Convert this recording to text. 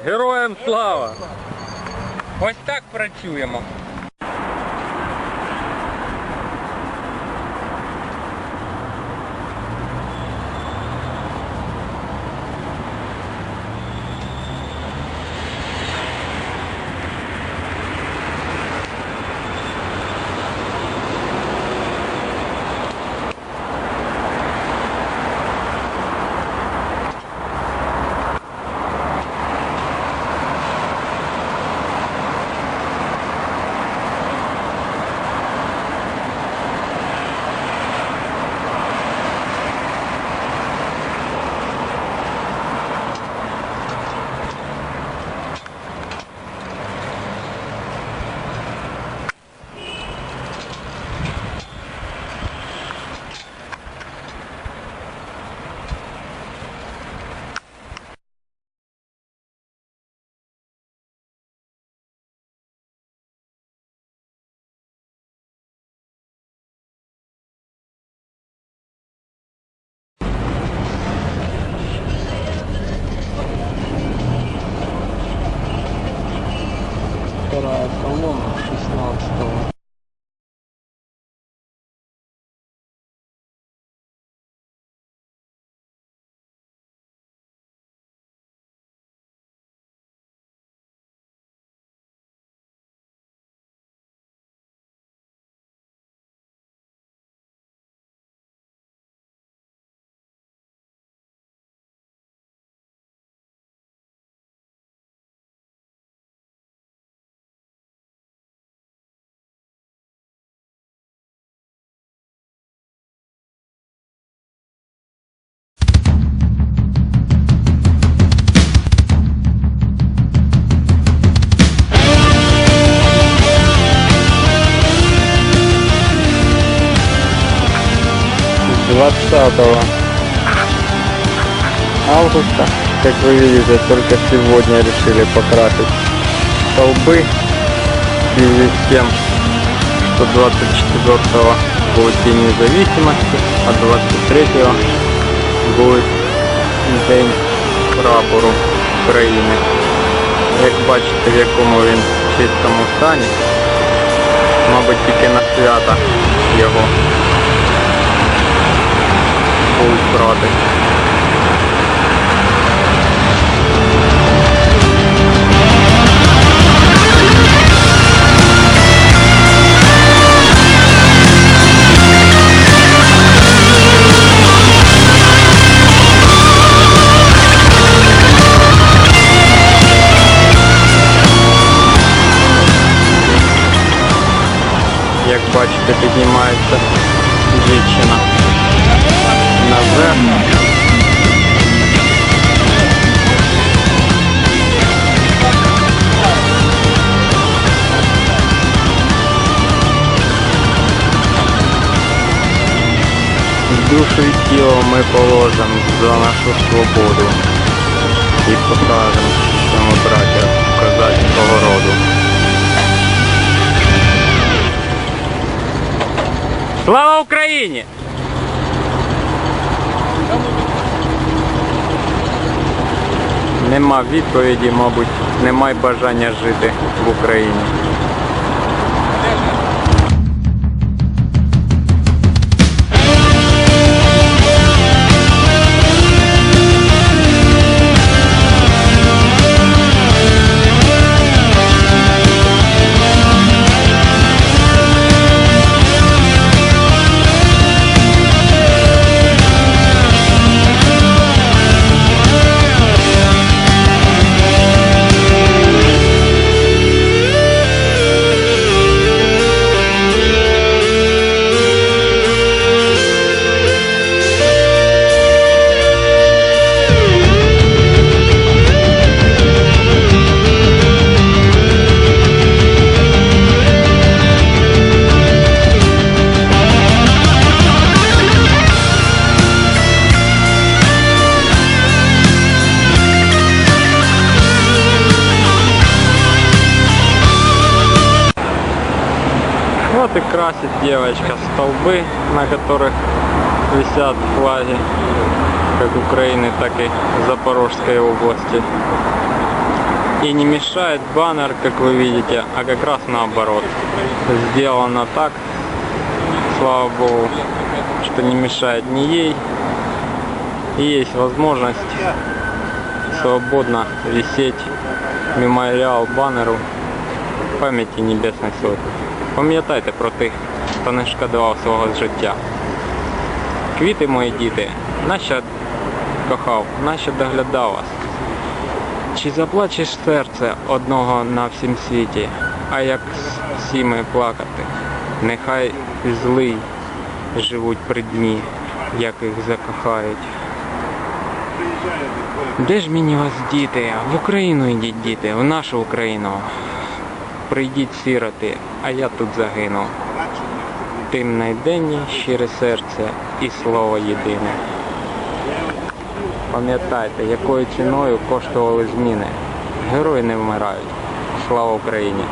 Слава Україні! Героям слава! Ось так працюємо. Колонна 16 20 августа, как вы видите, только сегодня решили покрасить столбы в связи с тем, что 24 будет День независимости, а 23 будет День прапору України. Як бачите, в якому він чистому стані, мабуть, тільки на свята його будуть брати. Як бачите, піднімається дівчина Душу і тіло ми положимо за нашу свободу і покажемо, що ми браття козацького роду. Слава Україні! Нема відповіді, мабуть, немає бажання жити в Україні. Вот и красит девочка столбы, на которых висят флаги как Украины, так и Запорожской области. И не мешает баннер, как вы видите, а как раз наоборот. Сделано так, слава богу, что не мешает ни ей. И есть возможность свободно висеть меморіал банеру пам'яті Небесної Сотні. Пам'ятайте про тих, хто не шкодував свого життя. Квіти мої діти, нащо кохав, нащо доглядав вас. Чи заплачеш серце одного на всім світі, а як всі плакати? Нехай злий живуть при дні, як їх закохають. Де ж мені вас діти? В Україну йдіть діти, в нашу Україну. Прийдіть сіроти, а я тут загину. Тим найденні щире серце і слово єдине. Пам'ятайте, якою ціною коштували зміни. Герої не вмирають. Слава Україні!